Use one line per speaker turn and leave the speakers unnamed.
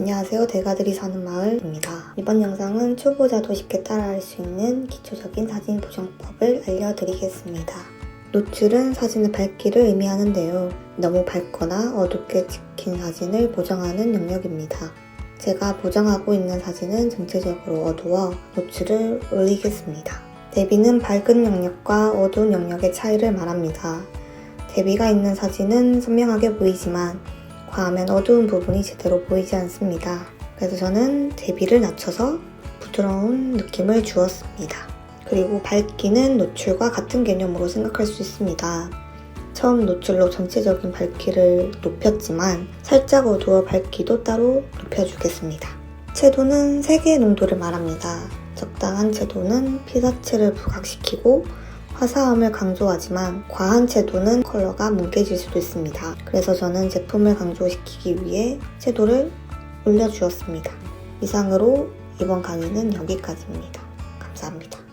안녕하세요. 대가들이 사는 마을입니다. 이번 영상은 초보자도 쉽게 따라할 수 있는 기초적인 사진 보정법을 알려드리겠습니다. 노출은 사진의 밝기를 의미하는데요. 너무 밝거나 어둡게 찍힌 사진을 보정하는 영역입니다. 제가 보정하고 있는 사진은 전체적으로 어두워 노출을 올리겠습니다. 대비는 밝은 영역과 어두운 영역의 차이를 말합니다. 대비가 있는 사진은 선명하게 보이지만 과하면 어두운 부분이 제대로 보이지 않습니다. 그래서 저는 대비를 낮춰서 부드러운 느낌을 주었습니다. 그리고 밝기는 노출과 같은 개념으로 생각할 수 있습니다. 처음 노출로 전체적인 밝기를 높였지만 살짝 어두워 밝기도 따로 높여주겠습니다. 채도는 색의 농도를 말합니다. 적당한 채도는 피사체를 부각시키고 화사함을 강조하지만 과한 채도는 컬러가 뭉개질 수도 있습니다. 그래서 저는 제품을 강조시키기 위해 채도를 올려주었습니다. 이상으로 이번 강의는 여기까지입니다. 감사합니다.